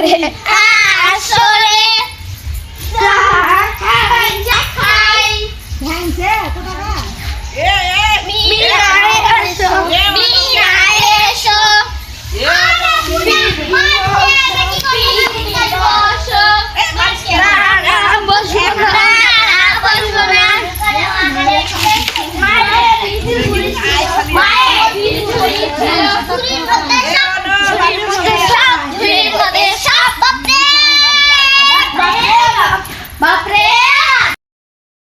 re a sole sa ka ja kai yan se to da